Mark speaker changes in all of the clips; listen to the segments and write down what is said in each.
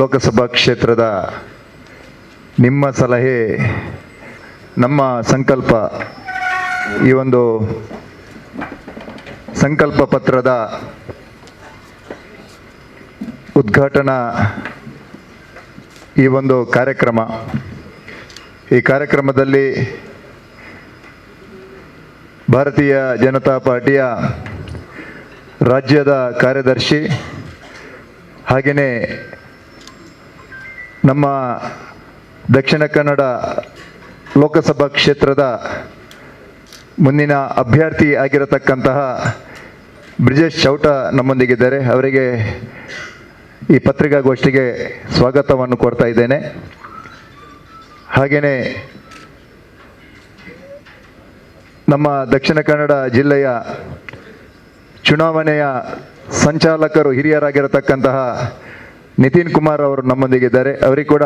Speaker 1: ಲೋಕಸಭಾ ಕ್ಷೇತ್ರದ ನಿಮ್ಮ ಸಲಹೆ, ನಮ್ಮ ಸಂಕಲ್ಪ, ಈ ಒಂದು ಸಂಕಲ್ಪ ಪತ್ರದ ಉದ್ಘಾಟನಾ ಈ ಒಂದು ಕಾರ್ಯಕ್ರಮ. ಈ ಕಾರ್ಯಕ್ರಮದಲ್ಲಿ ಭಾರತೀಯ ಜನತಾ ಪಾರ್ಟಿಯ ರಾಜ್ಯದ ಕಾರ್ಯದರ್ಶಿ, ಹಾಗೆಯೇ ನಮ್ಮ ದಕ್ಷಿಣ ಕನ್ನಡ ಲೋಕಸಭಾ ಕ್ಷೇತ್ರದ ಮುಂದಿನ ಅಭ್ಯರ್ಥಿ ಆಗಿರತಕ್ಕಂತಹ ಬ್ರಿಜೇಶ್ ಚೌಟ ನಮ್ಮೊಂದಿಗಿದ್ದಾರೆ. ಅವರಿಗೆ ಈ ಪತ್ರಿಕಾಗೋಷ್ಠಿಗೆ ಸ್ವಾಗತವನ್ನು ಕೊಡ್ತಾ ಇದ್ದೇನೆ. ಹಾಗೆಯೇ ನಮ್ಮ ದಕ್ಷಿಣ ಕನ್ನಡ ಜಿಲ್ಲೆಯ ಚುನಾವಣೆಯ ಸಂಚಾಲಕರು ಹಿರಿಯರಾಗಿರತಕ್ಕಂತಹ ನಿತಿನ್ ಕುಮಾರ್ ಅವರು ನಮ್ಮೊಂದಿಗೆ ಇದ್ದಾರೆ. ಅವರಿಗೆ ಕೂಡ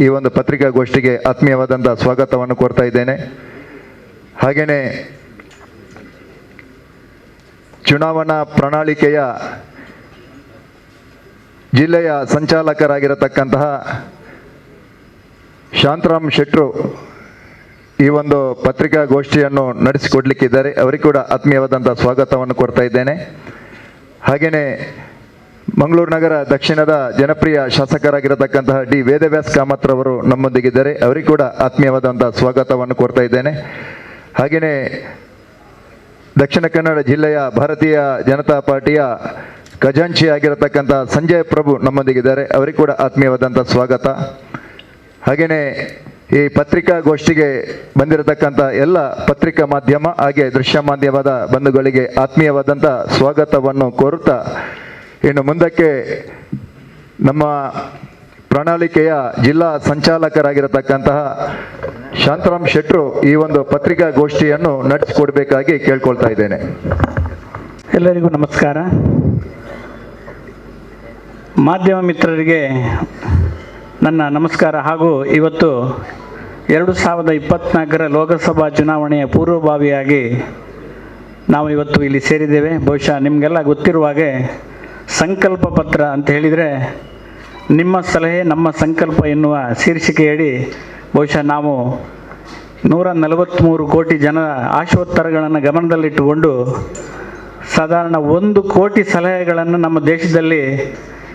Speaker 1: ಈ ಒಂದು ಪತ್ರಿಕಾಗೋಷ್ಠಿಗೆ ಆತ್ಮೀಯವಾದಂಥ ಸ್ವಾಗತವನ್ನು ಕೋರ್ತಾ ಇದ್ದೇನೆ. ಹಾಗೆಯೇ ಚುನಾವಣಾ ಪ್ರಣಾಳಿಕೆಯ ಜಿಲ್ಲೆಯ ಸಂಚಾಲಕರಾಗಿರತಕ್ಕಂತಹ ಶಾಂತರಾಮ್ ಶೆಟ್ರು ಈ ಒಂದು ಪತ್ರಿಕಾಗೋಷ್ಠಿಯನ್ನು ನಡೆಸಿಕೊಡ್ಲಿಕ್ಕಿದ್ದಾರೆ. ಅವರಿಗೆ ಕೂಡ ಆತ್ಮೀಯವಾದಂಥ ಸ್ವಾಗತವನ್ನು ಕೊಡ್ತಾ ಇದ್ದೇನೆ. ಹಾಗೆಯೇ ಮಂಗಳೂರು ನಗರ ದಕ್ಷಿಣದ ಜನಪ್ರಿಯ ಶಾಸಕರಾಗಿರತಕ್ಕಂತಹ ಡಿ ವೇದವ್ಯಾಸ್ ಕಾಮತ್ರವರು ನಮ್ಮೊಂದಿಗಿದ್ದಾರೆ. ಅವರಿಗೆ ಕೂಡ ಆತ್ಮೀಯವಾದಂತಹ ಸ್ವಾಗತವನ್ನು ಕೋರ್ತಾ ಇದ್ದೇನೆ. ಹಾಗೆಯೇ ದಕ್ಷಿಣ ಕನ್ನಡ ಜಿಲ್ಲೆಯ ಭಾರತೀಯ ಜನತಾ ಪಾರ್ಟಿಯ ಖಜಾಂಚಿ ಆಗಿರತಕ್ಕಂಥ ಸಂಜಯ್ ಪ್ರಭು ನಮ್ಮೊಂದಿಗಿದ್ದಾರೆ. ಅವರಿಗೆ ಕೂಡ ಆತ್ಮೀಯವಾದಂಥ ಸ್ವಾಗತ. ಹಾಗೆಯೇ ಈ ಪತ್ರಿಕಾಗೋಷ್ಠಿಗೆ ಬಂದಿರತಕ್ಕಂಥ ಎಲ್ಲ ಪತ್ರಿಕಾ ಮಾಧ್ಯಮ ಹಾಗೆ ದೃಶ್ಯ ಮಾಧ್ಯಮದ ಬಂಧುಗಳಿಗೆ ಆತ್ಮೀಯವಾದಂಥ ಸ್ವಾಗತವನ್ನು ಕೋರುತ್ತಾ ಇನ್ನು ಮುಂದಕ್ಕೆ ನಮ್ಮ ಪ್ರಣಾಳಿಕೆಯ ಜಿಲ್ಲಾ ಸಂಚಾಲಕರಾಗಿರತಕ್ಕಂತಹ ಶಾಂತರಾಮ್ ಶೆಟ್ರು ಈ ಒಂದು ಪತ್ರಿಕಾಗೋಷ್ಠಿಯನ್ನು ನಡೆಸಿಕೊಡ್ಬೇಕಾಗಿ ಕೇಳ್ಕೊಳ್ತಾ ಇದ್ದೇನೆ.
Speaker 2: ಎಲ್ಲರಿಗೂ ನಮಸ್ಕಾರ. ಮಾಧ್ಯಮ ಮಿತ್ರರಿಗೆ ನನ್ನ ನಮಸ್ಕಾರ ಹಾಗೂ ಇವತ್ತು ಎರಡು ಸಾವಿರದ ಇಪ್ಪತ್ನಾಲ್ಕರ ಲೋಕಸಭಾ ಚುನಾವಣೆಯ ಪೂರ್ವಭಾವಿಯಾಗಿ ನಾವು ಇವತ್ತು ಇಲ್ಲಿ ಸೇರಿದ್ದೇವೆ. ಬಹುಶಃ ನಿಮಗೆಲ್ಲ ಗೊತ್ತಿರುವ ಹಾಗೆ ಸಂಕಲ್ಪ ಪತ್ರ ಅಂತ ಹೇಳಿದರೆ, ನಿಮ್ಮ ಸಲಹೆ, ನಮ್ಮ ಸಂಕಲ್ಪ ಎನ್ನುವ ಶೀರ್ಷಿಕೆಯಡಿ ಬಹುಶಃ ನಾವು ನೂರ ನಲವತ್ತ್ಮೂರು ಕೋಟಿ ಜನರ ಆಶೋತ್ತರಗಳನ್ನು ಗಮನದಲ್ಲಿಟ್ಟುಕೊಂಡು ಸಾಧಾರಣ ಒಂದು ಕೋಟಿ ಸಲಹೆಗಳನ್ನು ನಮ್ಮ ದೇಶದಲ್ಲಿ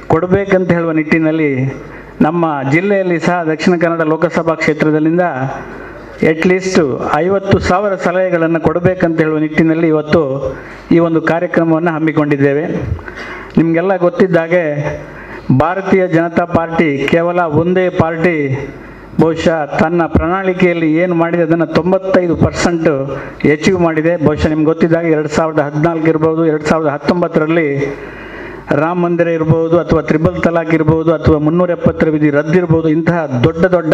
Speaker 2: ಕೊಡಬೇಕಂತ ಹೇಳುವ ನಿಟ್ಟಿನಲ್ಲಿ ನಮ್ಮ ಜಿಲ್ಲೆಯಲ್ಲಿ ಸಹ ದಕ್ಷಿಣ ಕನ್ನಡ ಲೋಕಸಭಾ ಕ್ಷೇತ್ರದಲ್ಲಿಂದ ಅಟ್ಲೀಸ್ಟು ಐವತ್ತು ಸಾವಿರ ಸಲಹೆಗಳನ್ನು ಕೊಡಬೇಕಂತ ಹೇಳುವ ನಿಟ್ಟಿನಲ್ಲಿ ಇವತ್ತು ಈ ಒಂದು ಕಾರ್ಯಕ್ರಮವನ್ನು ಹಮ್ಮಿಕೊಂಡಿದ್ದೇವೆ. ನಿಮಗೆಲ್ಲ ಗೊತ್ತಿದ್ದಾಗೆ ಭಾರತೀಯ ಜನತಾ ಪಾರ್ಟಿ ಕೇವಲ ಒಂದೇ ಪಾರ್ಟಿ, ಬಹುಶಃ ತನ್ನ ಪ್ರಣಾಳಿಕೆಯಲ್ಲಿ ಏನು ಮಾಡಿದೆ ಅದನ್ನು ತೊಂಬತ್ತೈದು ಪರ್ಸೆಂಟ್ ಎಚೀವ್ ಮಾಡಿದೆ. ಬಹುಶಃ ನಿಮ್ಗೆ ಗೊತ್ತಿದ್ದಾಗ ಎರಡು ಸಾವಿರದ ಹದಿನಾಲ್ಕು ಇರ್ಬೋದು, ಎರಡು ಸಾವಿರದ ಹತ್ತೊಂಬತ್ತರಲ್ಲಿ ರಾಮ ಮಂದಿರ ಇರ್ಬೋದು, ಅಥವಾ ತ್ರಿಬಲ್ ತಲಾಕ್ ಇರ್ಬೋದು, ಅಥವಾ ಮುನ್ನೂರ ಎಪ್ಪತ್ತರ ವಿಧಿ ರದ್ದಿರ್ಬೋದು ಇಂತಹ ದೊಡ್ಡ ದೊಡ್ಡ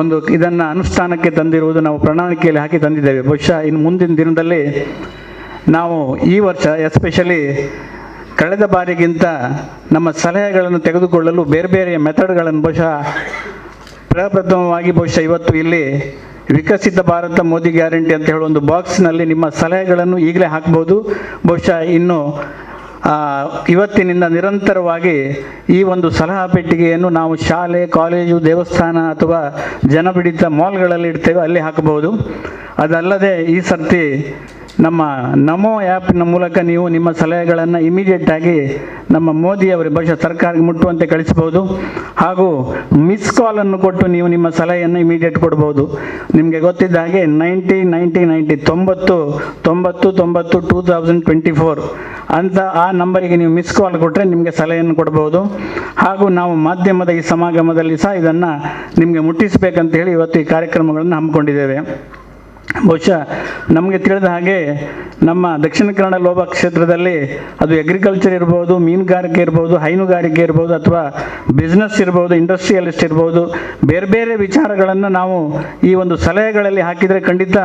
Speaker 2: ಒಂದು ಇದನ್ನು ಅನುಷ್ಠಾನಕ್ಕೆ ತಂದಿರುವುದು ನಾವು ಪ್ರಣಾಳಿಕೆಯಲ್ಲಿ ಹಾಕಿ ತಂದಿದ್ದೇವೆ. ಬಹುಶಃ ಇನ್ನು ಮುಂದಿನ ದಿನದಲ್ಲಿ ನಾವು ಈ ವರ್ಷ ಎಸ್ಪೆಷಲಿ ಕಳೆದ ಬಾರಿಗಿಂತ ನಮ್ಮ ಸಲಹೆಗಳನ್ನು ತೆಗೆದುಕೊಳ್ಳಲು ಬೇರೆ ಬೇರೆ ಮೆಥಡ್ಗಳನ್ನು ಬಹುಶಃ ಪ್ರಪ್ರಥಮವಾಗಿ ಬಹುಶಃ ಇವತ್ತು ಇಲ್ಲಿ ವಿಕಸಿತ ಭಾರತ ಮೋದಿ ಗ್ಯಾರಂಟಿ ಅಂತ ಹೇಳೋ ಒಂದು ಬಾಕ್ಸ್ನಲ್ಲಿ ನಿಮ್ಮ ಸಲಹೆಗಳನ್ನು ಈಗಲೇ ಹಾಕ್ಬೋದು. ಬಹುಶಃ ಇನ್ನು ಇವತ್ತಿನಿಂದ ನಿರಂತರವಾಗಿ ಈ ಒಂದು ಸಲಹಾ ಪೆಟ್ಟಿಗೆಯನ್ನು ನಾವು ಶಾಲೆ, ಕಾಲೇಜು, ದೇವಸ್ಥಾನ ಅಥವಾ ಜನಬಿಡಿತ ಮಾಲ್ಗಳಲ್ಲಿ ಇಡ್ತೇವೆ, ಅಲ್ಲಿ ಹಾಕಬಹುದು. ಅದಲ್ಲದೆ ಈ ಸರ್ತಿ ನಮ್ಮ ನಮೋ ಆ್ಯಪ್ನ ಮೂಲಕ ನೀವು ನಿಮ್ಮ ಸಲಹೆಗಳನ್ನು ಇಮಿಡಿಯೇಟ್ ಆಗಿ ನಮ್ಮ ಮೋದಿ ಅವರ ಬಹುಶಃ ಸರ್ಕಾರಕ್ಕೆ ಮುಟ್ಟುವಂತೆ ಕಳಿಸಬಹುದು. ಹಾಗೂ ಮಿಸ್ ಕಾಲನ್ನು ಕೊಟ್ಟು ನೀವು ನಿಮ್ಮ ಸಲಹೆಯನ್ನು ಇಮಿಡಿಯೇಟ್ ಕೊಡ್ಬೋದು ನಿಮಗೆ ಗೊತ್ತಿದ್ದ ಹಾಗೆ ನೈಂಟಿ ನೈಂಟಿ ನೈಂಟಿ ತೊಂಬತ್ತು ತೊಂಬತ್ತು ತೊಂಬತ್ತು ಟೂ ತೌಸಂಡ್ ಟ್ವೆಂಟಿ ಫೋರ್ ಅಂತ ಆ ನಂಬರಿಗೆ ನೀವು ಮಿಸ್ ಕಾಲ್ ಕೊಟ್ಟರೆ ನಿಮಗೆ ಸಲಹೆಯನ್ನು ಕೊಡ್ಬೋದು ಹಾಗೂ ನಾವು ಮಾಧ್ಯಮದ ಈ ಸಮಾಗಮದಲ್ಲಿ ಸಹ ಇದನ್ನು ನಿಮಗೆ ಮುಟ್ಟಿಸಬೇಕಂತ ಹೇಳಿ ಇವತ್ತು ಈ ಕಾರ್ಯಕ್ರಮಗಳನ್ನು ಹಮ್ಮಿಕೊಂಡಿದ್ದೇವೆ. ಬಹುಶಃ ನಮಗೆ ತಿಳಿದ ಹಾಗೆ ನಮ್ಮ ದಕ್ಷಿಣ ಕನ್ನಡ ಲೋಭ ಕ್ಷೇತ್ರದಲ್ಲಿ ಅದು ಅಗ್ರಿಕಲ್ಚರ್ ಇರ್ಬೋದು, ಮೀನುಗಾರಿಕೆ ಇರ್ಬೋದು, ಹೈನುಗಾರಿಕೆ ಇರ್ಬೋದು ಅಥವಾ ಬಿಸ್ನೆಸ್ ಇರ್ಬೋದು ಇಂಡಸ್ಟ್ರಿಯಲಿಸ್ಟ್ ಇರ್ಬೋದು, ಬೇರೆ ಬೇರೆ ವಿಚಾರಗಳನ್ನು ನಾವು ಈ ಒಂದು ಸಲಹೆಗಳಲ್ಲಿ ಹಾಕಿದರೆ ಖಂಡಿತ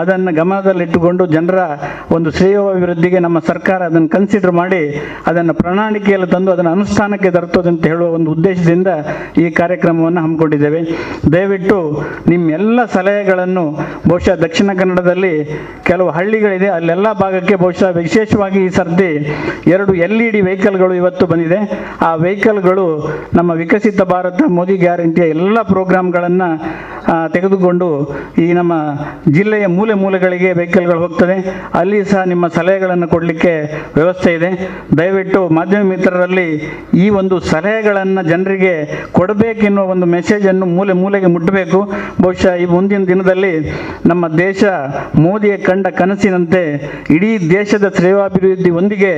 Speaker 2: ಅದನ್ನು ಗಮನದಲ್ಲಿಟ್ಟುಕೊಂಡು ಜನರ ಒಂದು ಶ್ರೇಯೋಭಿವೃದ್ಧಿಗೆ ನಮ್ಮ ಸರ್ಕಾರ ಅದನ್ನು ಕನ್ಸಿಡರ್ ಮಾಡಿ ಅದನ್ನು ಪ್ರಣಾಳಿಕೆಯಲ್ಲಿ ತಂದು ಅದನ್ನು ಅನುಷ್ಠಾನಕ್ಕೆ ತರ್ತದಂತ ಹೇಳುವ ಒಂದು ಉದ್ದೇಶದಿಂದ ಈ ಕಾರ್ಯಕ್ರಮವನ್ನು ಹಮ್ಮಿಕೊಂಡಿದ್ದೇವೆ. ದಯವಿಟ್ಟು ನಿಮ್ಮೆಲ್ಲ ಸಲಹೆಗಳನ್ನು ಬಹುಶಃ ದಕ್ಷಿಣ ಕನ್ನಡದಲ್ಲಿ ಕೆಲವು ಹಳ್ಳಿಗಳಿದೆ. ಅಲ್ಲೆಲ್ಲ ಭಾಗಕ್ಕೆ ಬಹುಶಃ ವಿಶೇಷವಾಗಿ ಈ ಸರ್ತಿ ಎರಡು ಎಲ್ ಇ ಡಿ ವೆಹಿಕಲ್ಗಳು ಇವತ್ತು ಬಂದಿದೆ. ಆ ವೆಹಿಕಲ್ಗಳು ನಮ್ಮ ವಿಕಸಿತ ಭಾರತ, ಮೋದಿ ಗ್ಯಾರಂಟಿಯ ಎಲ್ಲ ಪ್ರೋಗ್ರಾಮ್ಗಳನ್ನು ತೆಗೆದುಕೊಂಡು ಈ ನಮ್ಮ ಜಿಲ್ಲೆಯ ಮೂಲೆ ಮೂಲೆಗಳಿಗೆ ವೆಹಿಕಲ್ಗಳು ಹೋಗ್ತದೆ. ಅಲ್ಲಿ ಸಹ ನಿಮ್ಮ ಸಲಹೆಗಳನ್ನು ಕೊಡಲಿಕ್ಕೆ ವ್ಯವಸ್ಥೆ ಇದೆ. ದಯವಿಟ್ಟು ಮಾಧ್ಯಮ ಮಿತ್ರರಲ್ಲಿ ಈ ಒಂದು ಸಲಹೆಗಳನ್ನು ಜನರಿಗೆ ಕೊಡಬೇಕೆನ್ನುವ ಒಂದು ಮೆಸೇಜನ್ನು ಮೂಲೆ ಮೂಲೆಗೆ ಮುಟ್ಟಬೇಕು. ಬಹುಶಃ ಈ ಮುಂದಿನ ದಿನದಲ್ಲಿ ನಮ್ಮ ದೇಶ ಮೋದಿಯ ಕಂಡ ಕನಸಿನಂತೆ ಇಡೀ ದೇಶದ ಸೇವಾಭಿವೃದ್ಧಿ ಒಂದಿಗೆ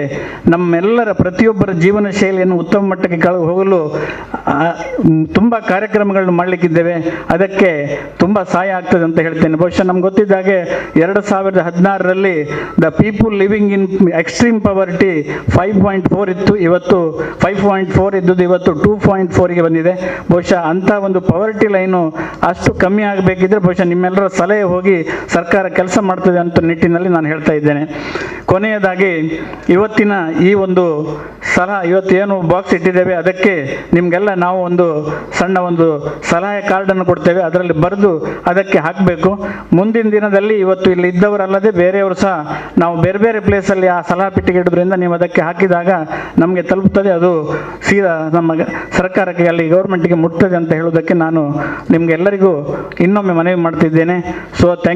Speaker 2: ನಮ್ಮೆಲ್ಲರ ಪ್ರತಿಯೊಬ್ಬರ ಜೀವನ ಶೈಲಿಯನ್ನು ಉತ್ತಮ ಮಟ್ಟಕ್ಕೆ ಕಳೆದು ಹೋಗಲು ತುಂಬ ಕಾರ್ಯಕ್ರಮಗಳನ್ನು ಮಾಡಲಿಕ್ಕಿದ್ದೇವೆ. ಅದಕ್ಕೆ ತುಂಬ ಸಹಾಯ ಆಗ್ತದೆ ಅಂತ ಹೇಳ್ತೇನೆ. ಬಹುಶಃ ನಮ್ಗೆ ಗೊತ್ತಿದ್ದ ಹಾಗೆ ಎರಡು ಸಾವಿರದ ಹದಿನಾರರಲ್ಲಿ the people living in extreme poverty five point four ಇತ್ತು. ಇವತ್ತು ಫೈವ್ ಪಾಯಿಂಟ್ ಫೋರ್ ಇದ್ದದ್ದು ಇವತ್ತು ಟೂ ಪಾಯಿಂಟ್ ಫೋರ್ಗೆ ಬಂದಿದೆ. ಬಹುಶಃ ಅಂಥ ಒಂದು ಪವರ್ಟಿ ಲೈನು ಅಷ್ಟು ಕಮ್ಮಿ ಆಗಬೇಕಿದ್ರೆ ಬಹುಶಃ ನಿಮ್ಮೆಲ್ಲರ ಸಲಹೆ ಹೋಗಿ ಸರ್ಕಾರ ಕೆಲಸ ಮಾಡ್ತದೆ ಅಂತ ನಿಟ್ಟಿನಲ್ಲಿ ನಾನು ಹೇಳ್ತಾ ಇದ್ದೇನೆ. ಕೊನೆಯದಾಗಿ ಇವತ್ತಿನ ಈ ಒಂದು ಸಲಹಾ ಇವತ್ತು ಏನು ಬಾಕ್ಸ್ ಇಟ್ಟಿದ್ದೇವೆ, ಅದಕ್ಕೆ ನಿಮಗೆಲ್ಲ ನಾವು ಒಂದು ಸಣ್ಣ ಒಂದು ಸಲಹೆ ಕಾರ್ಡನ್ನು ಕೊಡ್ತೇವೆ, ಅದರಲ್ಲಿ ಬರೆದು ಅದಕ್ಕೆ ಹಾಕಬೇಕು. ಮುಂದಿನ ದಿನದಲ್ಲಿ ಇವತ್ತು ಇಲ್ಲಿ ಇದ್ದವರಲ್ಲದೆ ಬೇರೆಯವರು ಸಹ ನಾವು ಬೇರೆ ಬೇರೆ ಪ್ಲೇಸಲ್ಲಿ ಆ ಸಲಹಾ ಪೆಟ್ಟಿಗೆ ಇಡೋದ್ರಿಂದ ನೀವು ಅದಕ್ಕೆ ಹಾಕಿದಾಗ ನಮಗೆ ತಲುಪುತ್ತದೆ ಅದು ಸೀದಾ ನಮ್ಮ ಸರ್ಕಾರಕ್ಕೆ ಅಲ್ಲಿ ಗೌರ್ಮೆಂಟ್ಗೆ ಮುಟ್ತದೆ ಅಂತ ಹೇಳೋದಕ್ಕೆ ನಾನು ನಿಮಗೆಲ್ಲರಿಗೂ ಇನ್ನೊಮ್ಮೆ ಮನವಿ ಮಾಡ್ತಿದ್ದೇನೆ. So thank